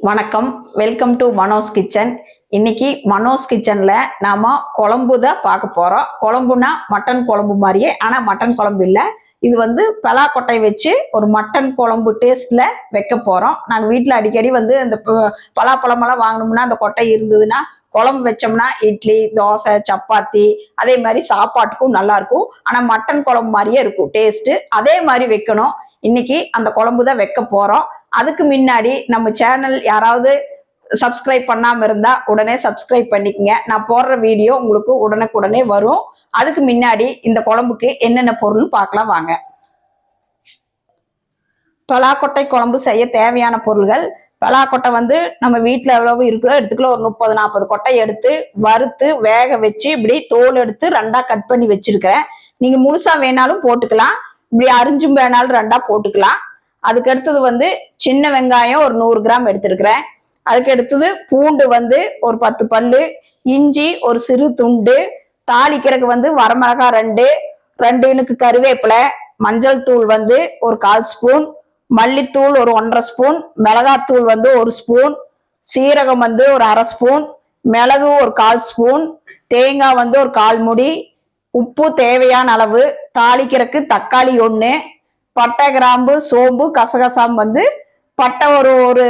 வணக்கம். Welcome to Mano's kitchen இன்னைக்கு மனோஸ் கிச்சன்ல நாம குழம்பு தான் பார்க்க போறோம். குழம்புனா மட்டன் குழம்பு மாதிரியே ஆனா மட்டன் குழம்பு இல்லை. இது வந்து பலாக்கொட்டை வச்சு ஒரு மட்டன் குழம்பு டேஸ்ட்ல வைக்க போறோம். நாங்கள் வீட்டில் அடிக்கடி வந்து இந்த ப- பலாப்பழமெல்லாம் வாங்கினோம்னா அந்த கொட்டை இருந்ததுன்னா குழம்பு வச்சோம்னா இட்லி தோசை சப்பாத்தி அதே மாதிரி சாப்பாட்டுக்கும் நல்லா இருக்கும். ஆனா மட்டன் குழம்பு மாதிரியே இருக்கும் டேஸ்ட் அதே மாதிரி வைக்கணும். இன்னைக்கு அந்த குழம்பு தான் வைக்க போறோம். அதுக்கு முன்னாடி நம்ம சேனல் யாராவது சப்ஸ்கிரைப் பண்ணாம இருந்தா உடனே சப்ஸ்கிரைப் பண்ணிக்கங்க. நான் போடுற வீடியோ உங்களுக்கு உடனுக்குடனே வரும். அதுக்கு முன்னாடி இந்த குழம்புக்கு என்னென்ன பொருள் பார்க்கலாம் வாங்க. பலாக்கொட்டை குழம்பு செய்ய தேவையான பொருள்கள். பலாக்கொட்டை வந்து நம்ம வீட்டில் எவ்வளவு இருக்குதோ எடுத்துக்கலாம். ஒரு முப்பது நாற்பது கொட்டை எடுத்து வறுத்து வேக வச்சு இப்படி தோல் எடுத்து ரெண்டா கட் பண்ணி வச்சிருக்கிறேன். நீங்க முழுசா வேணாலும் போட்டுக்கலாம். இப்படி அரிஞ்சும் வேணாலும் ரெண்டா போட்டுக்கலாம். அதுக்கு அடுத்தது வந்து சின்ன வெங்காயம் ஒரு நூறு கிராம் எடுத்திருக்கிறேன். அதுக்கு அடுத்தது பூண்டு வந்து ஒரு பத்து பல்லு இஞ்சி ஒரு சிறு துண்டு தாளிக்கிறதுக்கு வந்து வரமிளகாய் ரெண்டு ரெண்டு இனுக்கு கருவேப்பிலை மஞ்சள் தூள் வந்து ஒரு கால் ஸ்பூன் மல்லித்தூள் ஒரு ஒன்றரை ஸ்பூன் மிளகாத்தூள் வந்து ஒரு ஸ்பூன் சீரகம் வந்து ஒரு அரை ஸ்பூன் மிளகு ஒரு கால் ஸ்பூன் தேங்காய் வந்து ஒரு கால் முடி உப்பு தேவையான அளவு தாளிக்கிறதுக்கு தக்காளி ஒன்று பட்டை கிராம்பு சோம்பு கசகசாம் வந்து பட்டை ஒரு ஒரு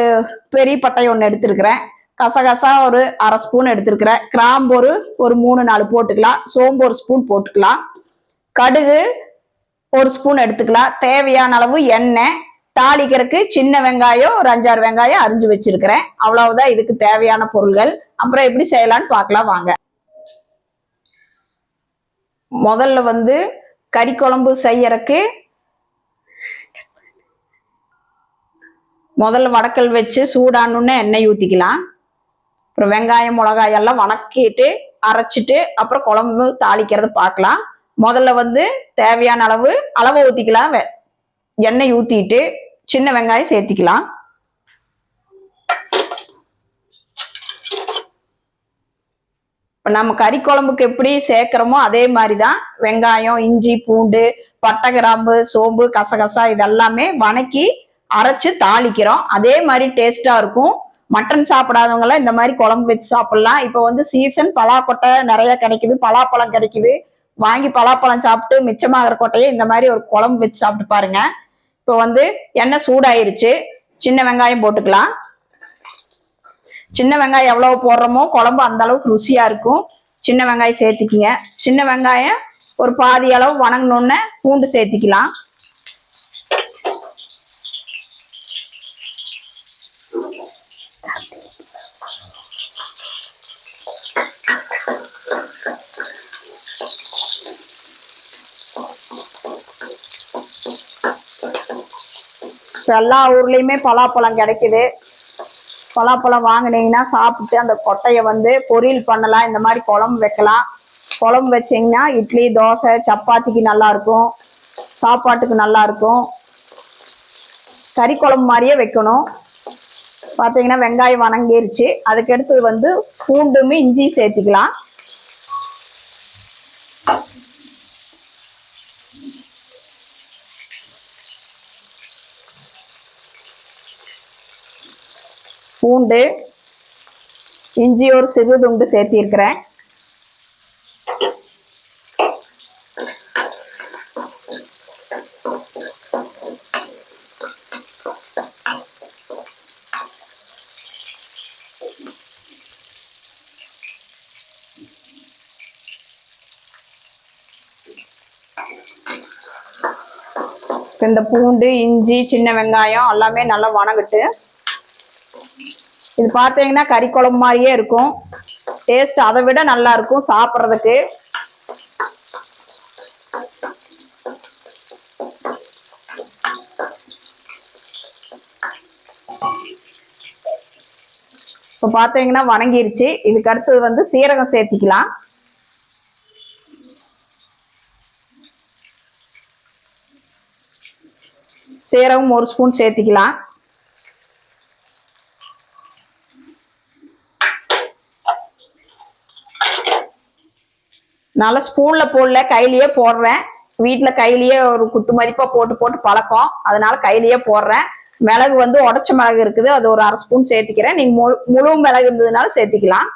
பெரிய பட்டை ஒன்று எடுத்திருக்கிறேன். கசகசா ஒரு அரை ஸ்பூன் எடுத்திருக்கிறேன். கிராம்பு ஒரு ஒரு மூணு நாலு போட்டுக்கலாம். சோம்பு ஒரு ஸ்பூன் போட்டுக்கலாம். கடுகு ஒரு ஸ்பூன் எடுத்துக்கலாம். தேவையான அளவு எண்ணெய் தாளிக்கிறதுக்கு சின்ன வெங்காயம் ஒரு அஞ்சாறு வெங்காயம் அரிஞ்சு வச்சிருக்கிறேன். அவ்வளவுதான் இதுக்கு தேவையான பொருள்கள். அப்புறம் எப்படி செய்யலாம்னு பார்க்கலாம் வாங்க. முதல்ல வந்து கறி குழம்பு செய்யறக்கு முதல்ல வடக்கல் வச்சு சூடானுன்னு எண்ணெய் ஊற்றிக்கலாம் அப்புறம் வெங்காயம் மிளகாய் எல்லாம் வணக்கிட்டு அரைச்சிட்டு அப்புறம் குழம்பு தாளிக்கிறத பார்க்கலாம். முதல்ல வந்து தேவையான அளவு அளவை ஊற்றிக்கலாம் வெ- எண்ணெய் ஊற்றிட்டு சின்ன வெங்காயம் சேர்த்திக்கலாம். இப்போ நம்ம கறி குழம்புக்கு எப்படி சேர்க்குறோமோ அதே மாதிரி தான் வெங்காயம் இஞ்சி பூண்டு பட்டை கிராம்பு சோம்பு கசகசா இதெல்லாமே வணக்கி அரைச்சு தாளிக்கிறோம். அதே மாதிரி டேஸ்டா இருக்கும். மட்டன் சாப்பிடாதவங்களாம் இந்த மாதிரி குழம்பு வச்சு சாப்பிடலாம். இப்போ வந்து சீசன் பலாக்கொட்டை நிறைய கிடைக்குது. பலாப்பழம் கிடைக்குது. வாங்கி பலாப்பழம் சாப்பிட்டு மிச்சமாகிற கொட்டையை இந்த மாதிரி ஒரு குழம்பு வச்சு சாப்பிட்டு பாருங்க. இப்போ வந்து எண்ணெய் சூடாயிருச்சு. சின்ன வெங்காயம் போட்டுக்கலாம். சின்ன வெங்காயம் எவ்வளவு போடுறோமோ குழம்பு அந்த அளவுக்கு ருசியா இருக்கும். சின்ன வெங்காயம் சேர்த்துக்கிங்க. சின்ன வெங்காயம் ஒரு பாதி அளவு வணங்கினோடனே பூண்டு சேர்த்திக்கலாம். இப்போ எல்லா ஊர்லயுமே பலாப்பழம் கிடைக்குது. பலாப்பழம் வாங்குனீங்கன்னா சாப்பிட்டு அந்த கொட்டையை வந்து பொரியல் பண்ணலாம். இந்த மாதிரி குழம்பு வைக்கலாம். குழம்பு வச்சிங்கன்னா இட்லி தோசை சப்பாத்திக்கு நல்லா இருக்கும் சாப்பாட்டுக்கு நல்லா இருக்கும் கறி குழம்பு மாதிரியே வைக்கணும். பார்த்தீங்கன்னா வெங்காயம் வணங்கிருச்சு. அதுக்கடுத்து வந்து பூண்டுமே இஞ்சி சேர்த்துக்கலாம். பூண்டு இஞ்சி ஒரு சிறு துண்டு சேர்த்திருக்கிறேன். இந்த பூண்டு இஞ்சி சின்ன வெங்காயம் எல்லாமே நல்லா வணங்கிட்டு இது பார்த்தீங்கன்னா கறி குழம்பு மாதிரியே இருக்கும். டேஸ்ட் அதை விட நல்லா இருக்கும் சாப்பிட்றதுக்கு. இப்போ பார்த்தீங்கன்னா வணங்கிருச்சு. இதுக்கு அடுத்தது வந்து சீரகம் சேர்த்திக்கலாம். சீரகம் ஒரு ஸ்பூன் சேர்த்திக்கலாம். நல்லா ஸ்பூன்ல போடல கையிலேயே போடுறேன். வீட்டுல கையிலேயே ஒரு குத்து மதிப்பா போட்டு போட்டு பழக்கம். அதனால கையிலேயே போடுறேன். மிளகு வந்து உடச்ச மிளகு இருக்குது. அது ஒரு அரை ஸ்பூன் சேர்த்திக்கிறேன். நீங்க முழு முழு மிளகு இருந்ததுனால சேர்த்திக்கலாம்.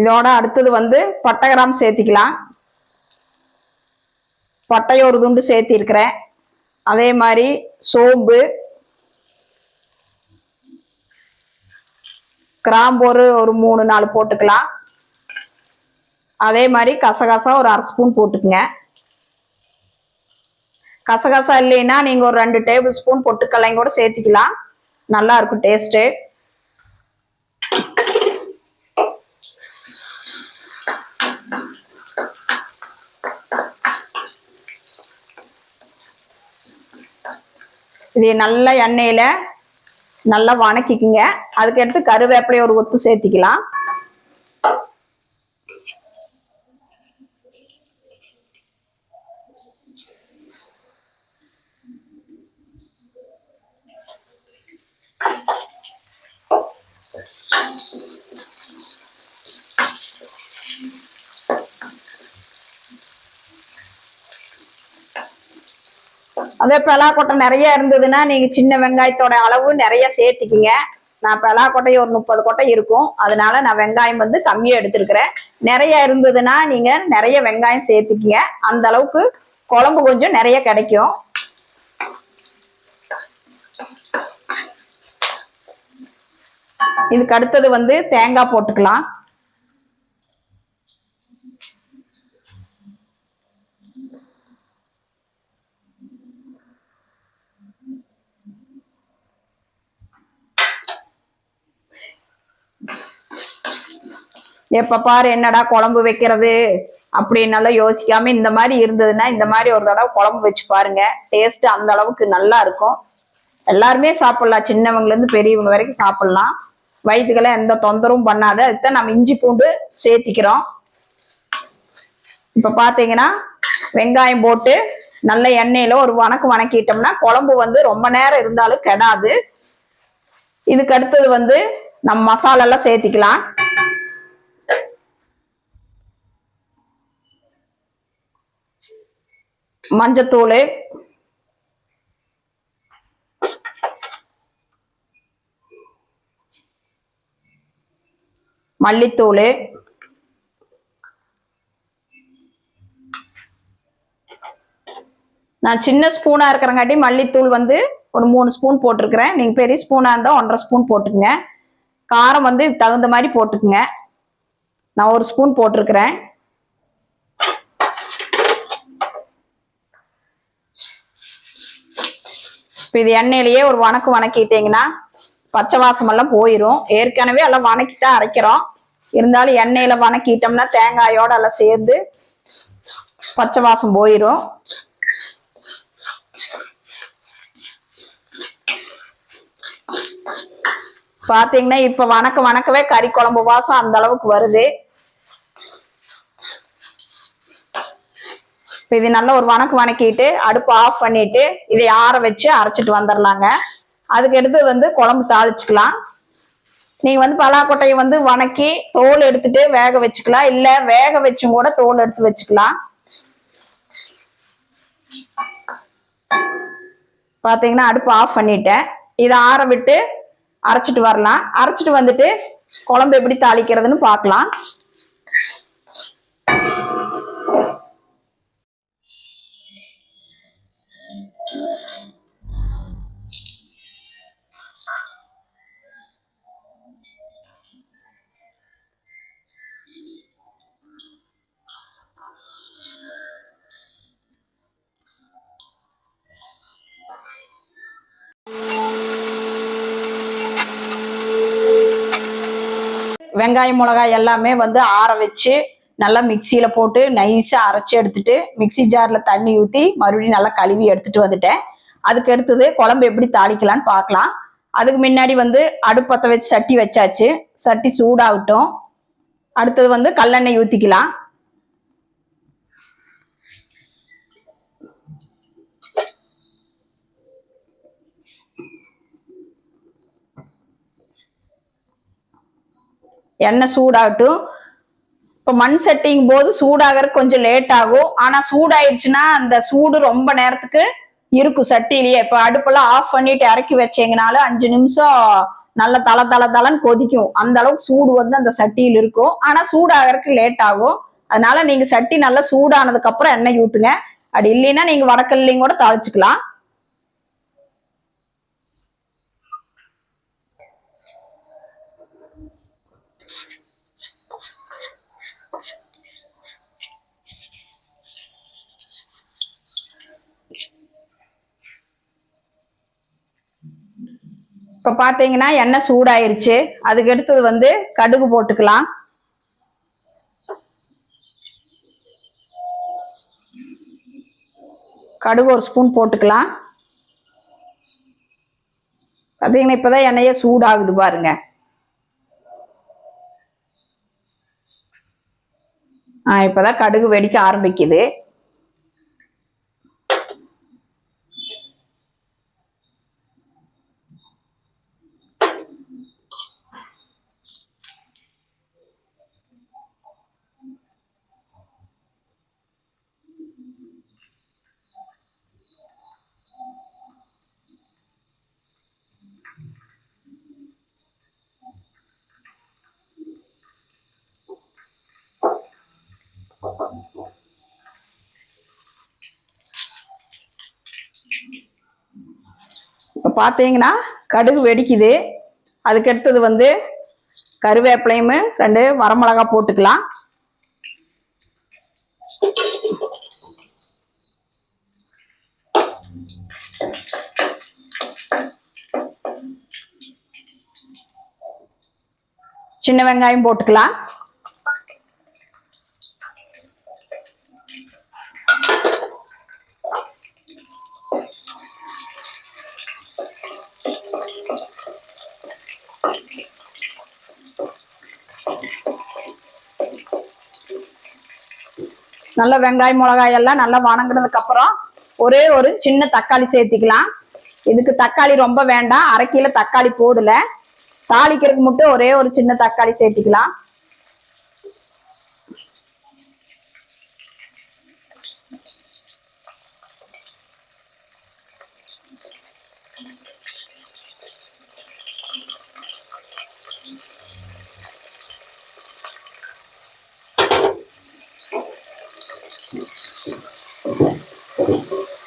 இதோட அடுத்தது வந்து பட்டை கிராம் சேர்த்திக்கலாம். பட்டை ஒரு துண்டு சேர்த்திருக்கிறேன். அதே மாதிரி சோம்பு கிராம்பு ஒரு ஒரு மூணு நாலு போட்டுக்கலாம். அதே மாதிரி கசகசா ஒரு அரை ஸ்பூன் போட்டுக்குங்க. கசகசா இல்லைன்னா நீங்கள் ஒரு ரெண்டு டேபிள் ஸ்பூன் பொட்டுக்கல்லையும் கூட சேர்த்திக்கலாம். நல்லா இருக்கும் டேஸ்ட்டு. இது நல்லா எண்ணெயில் நல்லா வணக்கிக்குங்க. அதுக்கடுத்து கருவேப்பிலையை ஒரு ஒத்து சேர்த்திக்கலாம் அதே பலாக்கொட்டை நிறைய இருந்ததுன்னா நீங்க சின்ன வெங்காயத்தோட அளவு நிறைய சேர்த்துக்கிங்க. நான் பலாக்கொட்டை ஒரு முப்பது கொட்டை இருக்கும். அதனால நான் வெங்காயம் வந்து கம்மியா எடுத்திருக்கிறேன். நிறைய இருந்ததுன்னா நீங்க நிறைய வெங்காயம் சேர்த்துக்கிங்க. அந்த அளவுக்கு குழம்பு கொஞ்சம் நிறைய கிடைக்கும். இதுக்கு அடுத்தது வந்து தேங்காய் போட்டுக்கலாம். எப்ப பாரு என்னடா குழம்பு வைக்கிறது? அப்படின்னால யோசிக்காம இந்த மாதிரி இருந்ததுன்னா இந்த மாதிரி ஒரு தடவை குழம்பு வச்சு பாருங்க. டேஸ்ட் அந்த அளவுக்கு நல்லா இருக்கும். எல்லாருமே சாப்பிடலாம். சின்னவங்கல இருந்து பெரியவங்க வரைக்கும் சாப்பிடலாம். வயிற்றுக்கெல்லாம் எந்த தொந்தரவும் பண்ணாத. அதுதான் நம்ம இஞ்சி பூண்டு சேர்த்திக்கிறோம். இப்ப பாத்தீங்கன்னா வெங்காயம் போட்டு நல்ல எண்ணெயில ஒரு வணக்கு வணக்கிட்டோம்னா குழம்பு வந்து ரொம்ப நேரம் இருந்தாலும் கெடாது. இதுக்கு அடுத்தது வந்து நம்ம மசாலா எல்லாம் சேர்த்திக்கலாம். மஞ்சத்தூள். மல்லித்தூள். நான் சின்ன ஸ்பூனா இருக்கிறங்காட்டி மல்லித்தூள் வந்து ஒரு மூணு ஸ்பூன் போட்டிருக்கிறேன். நீங்க பெரிய ஸ்பூனா இருந்தா ஒன்றரை ஸ்பூன் போட்டுருங்க காரம் வந்து தகுந்த மாதிரி போட்டுக்குங்க. நான் ஒரு ஸ்பூன் போட்டிருக்கிறேன். இப்போ இது எண்ணெயிலேயே ஒரு வணக்கு வணக்கிட்டீங்கன்னா பச்சை வாசம் எல்லாம் போயிடும் ஏற்கனவே எல்லாம் வணக்கி தான் அரைக்கிறோம். இருந்தாலும் எண்ணெயில வணக்கிட்டோம்னா தேங்காயோட எல்லாம் சேர்ந்து பச்சை வாசம் போயிடும் பாத்தீங்கன்னா இப்ப வணக்க வணக்கவே கறி குழம்பு வாசம் அந்த அளவுக்கு வருது. இது நல்லா ஒரு வணக்கு வணக்கிட்டு அடுப்பு ஆஃப் பண்ணிட்டு இதை ஆற வச்சு அரைச்சிட்டு வந்துடலாங்க அதுக்கு எடுத்து வந்து குழம்பு தாளிச்சுக்கலாம். நீங்க வந்து பலாக்கொட்டையை வந்து வணக்கி தோல் எடுத்துட்டு வேக வச்சுக்கலாம். இல்ல வேக வச்சும் கூட தோல் எடுத்து வச்சுக்கலாம். பாத்தீங்கன்னா அடுப்பு ஆஃப் பண்ணிட்டேன். இதை ஆற விட்டு அரைச்சிட்டு வரலாம். அரைச்சிட்டு வந்துட்டு குழம்பு எப்படி தாளிக்கிறதுன்னு பார்க்கலாம். வெங்காயம் மிளகாய் எல்லாமே வந்து ஆற வச்சு நல்லா மிக்சியில் போட்டு நைஸாக அரைச்சி எடுத்துட்டு மிக்ஸி ஜாரில் தண்ணி ஊற்றி மறுபடியும் நல்லா கழுவி எடுத்துட்டு வந்துட்டேன். அதுக்கு அடுத்தது குழம்பு எப்படி தாளிக்கலான்னு பார்க்கலாம். அதுக்கு முன்னாடி வந்து அடுப்பத்தை வச்சு சட்டி வச்சாச்சு. சட்டி சூடாகட்டும். அடுத்தது வந்து கல்லெண்ணெய் ஊற்றிக்கலாம் எண்ணெய் சூடாகட்டும். இப்போ மண் செட்டிங் போது சூடாகிறதுக்கு கொஞ்சம் லேட் ஆகும். ஆனால் சூடாயிடுச்சுன்னா அந்த சூடு ரொம்ப நேரத்துக்கு இருக்கும் சட்டிலேயே இப்போ அடுப்பெல்லாம் ஆஃப் பண்ணிட்டு இறக்கி வச்சீங்கனாலும் அஞ்சு நிமிஷம் நல்ல தள தள தளன்னு கொதிக்கும். அந்த அளவுக்கு சூடு வந்து அந்த சட்டியில் இருக்கும். ஆனால் சூடாகிறதுக்கு லேட் ஆகும். அதனால நீங்கள் சட்டி நல்லா சூடானதுக்கு அப்புறம் எண்ணெய் ஊற்றுங்க அப்படி இல்லைன்னா நீங்கள் வடக்கல்லையும் கூட தாளிச்சுக்கலாம். இப்போ பார்த்தீங்கன்னா எண்ணெய் சூடாயிருச்சு. அதுக்கு அடுத்தது வந்து கடுகு போட்டுக்கலாம். கடுகு ஒரு ஸ்பூன் போட்டுக்கலாம். பார்த்தீங்கன்னா இப்போதான் எண்ணெயே சூடாகுது பாருங்க. ஆ இப்போதான் கடுகு வெடிக்க ஆரம்பிக்குது. பார்த்தீங்கன்னா கடுகு வெடிக்குது. அதுக்கடுத்தது வந்து கருவேப்பிலையும் ரெண்டு வரமிளகா போட்டுக்கலாம். சின்ன வெங்காயம் போட்டுக்கலாம். நல்ல வெங்காயம் மிளகாய் எல்லாம் நல்லா வணங்கினதுக்கு அப்புறம் ஒரே ஒரு சின்ன தக்காளி சேர்த்திக்கலாம். இதுக்கு தக்காளி ரொம்ப வேண்டாம். அரை கிலோ தக்காளி போடல. தாளிக்கிறதுக்கு மட்டும் ஒரே ஒரு சின்ன தக்காளி சேர்த்திக்கலாம்.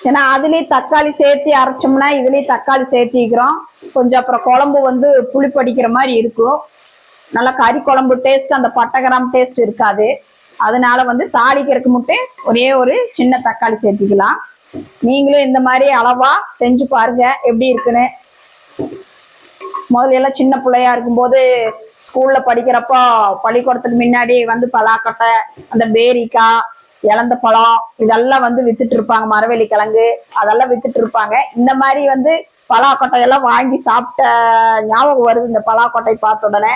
ஏன்னா அதுலயே தக்காளி சேர்த்து அரைச்சோம்னா இதுலயே தக்காளி சேர்த்திக்கிறோம். கொஞ்சம் அப்புறம் குழம்பு வந்து புளிப்படிக்கிற மாதிரி இருக்கும். நல்லா கறி குழம்பு டேஸ்ட் அந்த பட்டகிராம் டேஸ்ட் இருக்காது. அதனால வந்து தாளிக்கிறதுக்கு மட்டும் ஒரே ஒரு சின்ன தக்காளி சேர்த்திக்கலாம். நீங்களும் இந்த மாதிரி அளவா செஞ்சு பாருங்க எப்படி இருக்குன்னு. முதல்ல எல்லாம் சின்ன பிள்ளையா இருக்கும்போது ஸ்கூல்ல படிக்கிறப்போ பள்ளிக்கூடத்துக்கு முன்னாடி வந்து பலாக்கொட்டை அந்த பேரிக்காய் இழந்த பழம் இதெல்லாம் வந்து வித்துட்டு இருப்பாங்க. மரவள்ளி கிழங்கு அதெல்லாம் வித்துட்டு இருப்பாங்க. இந்த மாதிரி வந்து பலாக்கொட்டையெல்லாம் வாங்கி சாப்பிட்ட ஞாபகம் வருது இந்த பலாக்கொட்டை பார்த்த உடனே.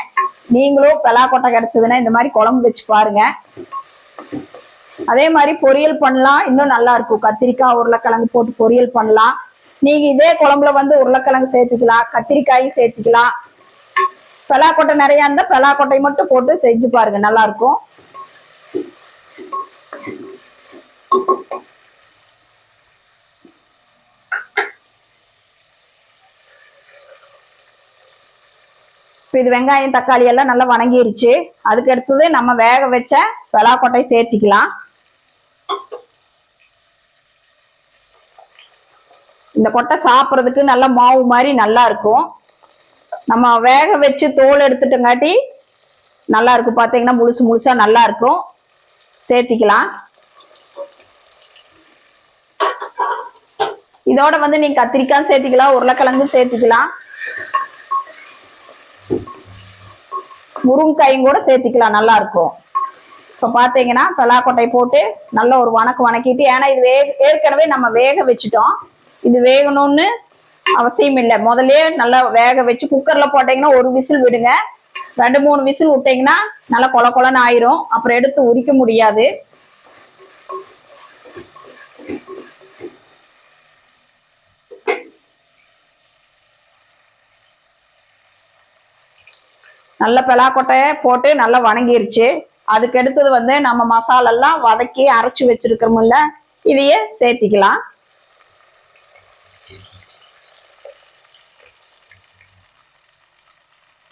நீங்களும் பலாக்கொட்டை கிடைச்சதுன்னா இந்த மாதிரி குழம்பு வச்சு பாருங்க. அதே மாதிரி பொரியல் பண்ணலாம். இன்னும் நல்லா இருக்கும். கத்திரிக்காய் உருளைக்கிழங்கு போட்டு பொரியல் பண்ணலாம். நீங்க இதே குழம்புல வந்து உருளைக்கிழங்கு சேர்த்துக்கலாம் கத்திரிக்காயும் சேர்த்துக்கலாம். பலாக்கொட்டை நிறையா இருந்தா பலாக்கொட்டை மட்டும் போட்டு செஞ்சு பாருங்க. நல்லா இருக்கும். இப்போ இது வெங்காயம் தக்காளி எல்லாம் நல்லா வணங்கிருச்சு. அதுக்கு அடுத்தது நம்ம வேக வச்ச பலாக்கொட்டை சேர்த்திக்கலாம். இந்த கொட்டை சாப்பிட்றதுக்கு நல்ல மாவு மாதிரி நல்லா இருக்கும். நம்ம வேக வச்சு தோல் எடுத்துட்டங்காட்டி நல்லா இருக்கும். பார்த்தீங்கன்னா முழுசு முழுசா நல்லா இருக்கும். சேர்த்திக்கலாம். இதோட வந்து நீங்க கத்திரிக்காய் சேர்த்திக்கலாம் உருளைக்கிழங்கும் சேர்த்திக்கலாம். முருங்கைக்காயும் கூட சேர்த்திக்கலாம் நல்லா இருக்கும். இப்போ பார்த்தீங்கன்னா பலாக்கொட்டை போட்டு நல்ல ஒரு வணக்கு வணக்கிட்டு ஏன்னா இது வே ஏற்கனவே நம்ம வேக வச்சுட்டோம். இது வேகணும்னு அவசியம் இல்லை. முதல்ல நல்லா வேக வச்சு குக்கர்ல போட்டிங்கன்னா ஒரு விசில் விடுங்க. ரெண்டு மூணு விசில் விட்டீங்கன்னா நல்லா கொல கொலன்னு ஆயிரும். அப்புறம் எடுத்து உரிக்க முடியாது. நல்ல பெலாக்கொட்டையை போட்டு நல்லா வணங்கிருச்சு. அதுக்கு அடுத்தது வந்து நம்ம மசாலெல்லாம் வதக்கி அரைச்சி வச்சிருக்கிறோம்ல இதையே சேர்த்திக்கலாம்.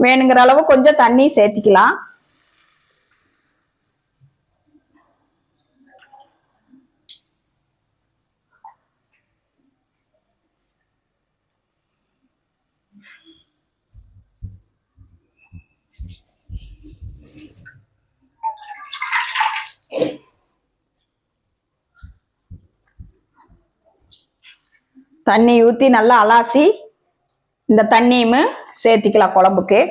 வேணுங்கிற அளவு கொஞ்சம் தண்ணி சேர்த்திக்கலாம். தண்ணி ஊற்றி நல்லா அலாசி இந்த தண்ணியும் சேர்த்திக்கலாம் குழம்புக்கு.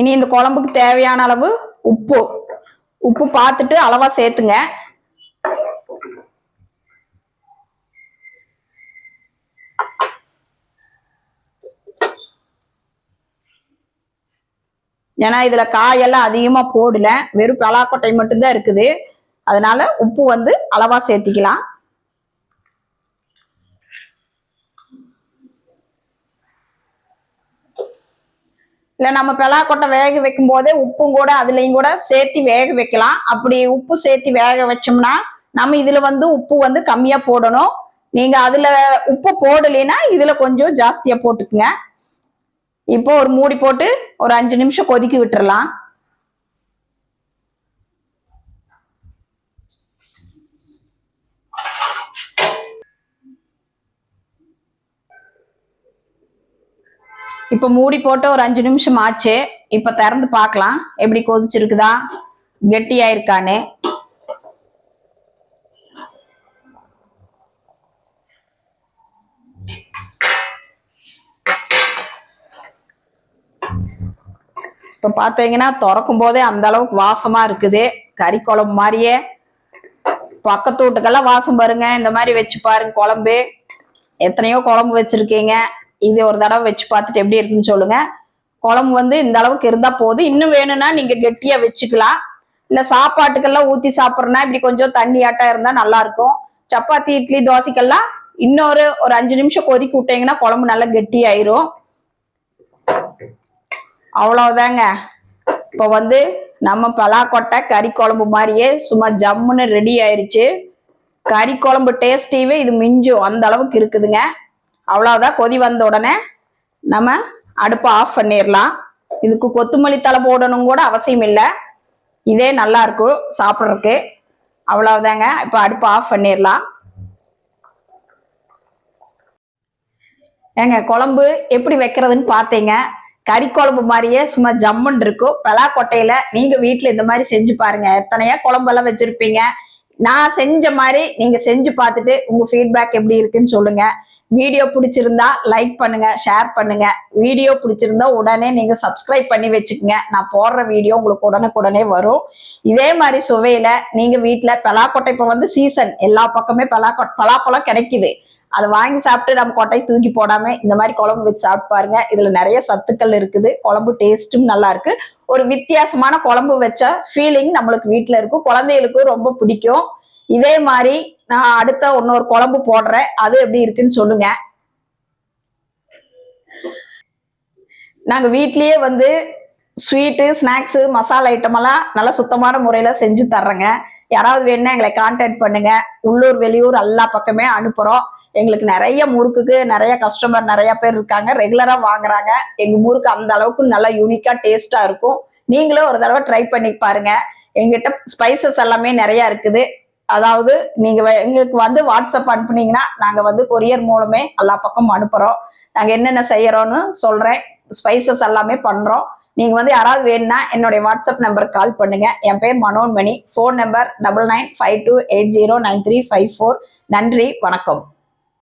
இனி இந்த குழம்புக்கு தேவையான அளவு உப்பு. உப்பு பார்த்துட்டு அளவா சேர்த்துங்க. ஏன்னா இதுல காயெல்லாம் அதிகமா போடல. வெறும் பலாக்கொட்டை மட்டும்தான் இருக்குது. அதனால உப்பு வந்து அளவா சேர்த்திக்கலாம். இல்ல நம்ம பலாக்கொட்டை வேக வைக்கும் போதே உப்பும் கூட அதுலயும் கூட சேர்த்து வேக வைக்கலாம். அப்படி உப்பு சேர்த்து வேக வச்சோம்னா நம்ம இதுல வந்து உப்பு வந்து கம்மியா போடணும். நீங்க அதுல உப்பு போடலைன்னா இதுல கொஞ்சம் ஜாஸ்தியா போட்டுக்குங்க. இப்போ ஒரு மூடி போட்டு ஒரு அஞ்சு நிமிஷம் கொதிக்க விட்டுறலாம். இப்போ மூடி போட்டு ஒரு அஞ்சு நிமிஷம் ஆச்சு. இப்போ திறந்து பார்க்கலாம். எப்படி கொதிச்சிருக்குதா? கெட்டியா இருக்கான்னு இப்போ பார்த்தீங்கன்னா திறக்கும் போதே அந்த அளவுக்கு வாசமாக இருக்குது. கறி குழம்பு மாதிரியே. பக்கத்து வீட்டுக்கெல்லாம் வாசம் பாருங்க. இந்த மாதிரி வச்சு பாருங்க குழம்பு. எத்தனையோ குழம்பு வச்சுருக்கீங்க. இது ஒரு தடவை வச்சு பார்த்துட்டு எப்படி இருக்குன்னு சொல்லுங்க. குழம்பு வந்து இந்த அளவுக்கு இருந்தால் போதும். இன்னும் வேணும்னா நீங்கள் கெட்டியாக வச்சுக்கலாம். இல்லை சாப்பாட்டுக்கெல்லாம் ஊற்றி சாப்பிட்றனா இப்படி கொஞ்சம் தண்ணி ஆட்டா இருந்தால் நல்லாயிருக்கும் சப்பாத்தி இட்லி தோசைக்கெல்லாம் இன்னொரு ஒரு அஞ்சு நிமிஷம் கொதிக்க விட்டீங்கன்னா குழம்பு நல்லா கெட்டி ஆயிரும் அவ்வளவுதாங்க. இப்போ வந்து நம்ம பலாக்கொட்டை கறி குழம்பு மாதிரியே சும்மா ஜம்முன்னு ரெடி ஆயிடுச்சு கறி குழம்பு டேஸ்டிவே இது மிஞ்சும். அந்த அளவுக்கு இருக்குதுங்க. அவ்வளோதான் கொதி வந்த உடனே நம்ம அடுப்பை ஆஃப் பண்ணிடலாம். இதுக்கு கொத்தமல்லி தலை போடணும் கூட அவசியம் இல்லை. இதே நல்லா இருக்கும் சாப்பிட்றதுக்கு. அவ்வளவுதாங்க. இப்போ அடுப்பை ஆஃப் பண்ணிடலாம். ஏங்க குழம்பு எப்படி வைக்கிறதுன்னு பார்த்தீங்க? கறி குழம்பு மாதிரியே சும்மா ஜம்முன்னு இருக்கும். பலாக்கொட்டையில நீங்க வீட்டுல இந்த மாதிரி செஞ்சு பாருங்க. எத்தனையா குழம்பெல்லாம் வச்சிருப்பீங்க. நான் செஞ்ச மாதிரி நீங்க செஞ்சு பார்த்துட்டு உங்க ஃபீட்பேக் எப்படி இருக்குன்னு சொல்லுங்க. வீடியோ பிடிச்சிருந்தா லைக் பண்ணுங்க ஷேர் பண்ணுங்க. வீடியோ பிடிச்சிருந்தா உடனே நீங்க சப்ஸ்கிரைப் பண்ணி வச்சுக்கோங்க. நான் போடுற வீடியோ உங்களுக்கு உடனுக்குடனே வரும். இதே மாதிரி சுவையில நீங்க வீட்டுல பலாக்கொட்டை இப்போ வந்து சீசன் எல்லா பக்கமே பலாக்கொ பலாப்பழம் கிடைக்குது. அதை வாங்கி சாப்பிட்டு நம்ம கொட்டையை தூக்கி போடாம இந்த மாதிரி குழம்பு வச்சு சாப்பிட்டு பாருங்க. இதுல நிறைய சத்துக்கள் இருக்குது. குழம்பு டேஸ்ட்டும் நல்லா இருக்கு. ஒரு வித்தியாசமான குழம்பு வச்ச ஃபீலிங் நம்மளுக்கு வீட்டுல இருக்கும். குழந்தைகளுக்கும் ரொம்ப பிடிக்கும். இதே மாதிரி நான் அடுத்த இன்னொரு குழம்பு போடுறேன். அது எப்படி இருக்குன்னு சொல்லுங்க. நாங்க வீட்லயே வந்து ஸ்வீட்டு ஸ்நாக்ஸு மசாலா ஐட்டம் எல்லாம் நல்லா சுத்தமான முறையில செஞ்சு தர்றேங்க. யாராவது வேணும்னா எங்களை கான்டாக்ட் பண்ணுங்க. உள்ளூர் வெளியூர் எல்லா பக்கமே அனுப்புறோம். எங்களுக்கு நிறைய முறுக்குக்கு நிறைய கஸ்டமர் நிறைய பேர் இருக்காங்க. ரெகுலரா வாங்குறாங்க. எங்க முறுக்கு அந்த அளவுக்கு நல்லா யூனிக்கா டேஸ்டா இருக்கும். நீங்களும் ஒரு தடவை ட்ரை பண்ணி பாருங்க. எங்கிட்ட ஸ்பைசஸ் எல்லாமே நிறைய இருக்குது. அதாவது நீங்க வ- எங்களுக்கு வந்து வாட்ஸ்அப் அனுப்புனீங்கன்னா நாங்க வந்து கொரியர் மூலமே எல்லா பக்கமும் அனுப்புறோம். நாங்க என்னென்ன செய்யறோம்னு சொல்றேன். ஸ்பைசஸ் எல்லாமே பண்றோம். நீங்க வந்து யாராவது வேணும்னா என்னுடைய வாட்ஸ்அப் நம்பருக்கு கால் பண்ணுங்க. என் பேர் Manonmani. Phone number double nine five two eight zero nine three five four நன்றி வணக்கம்.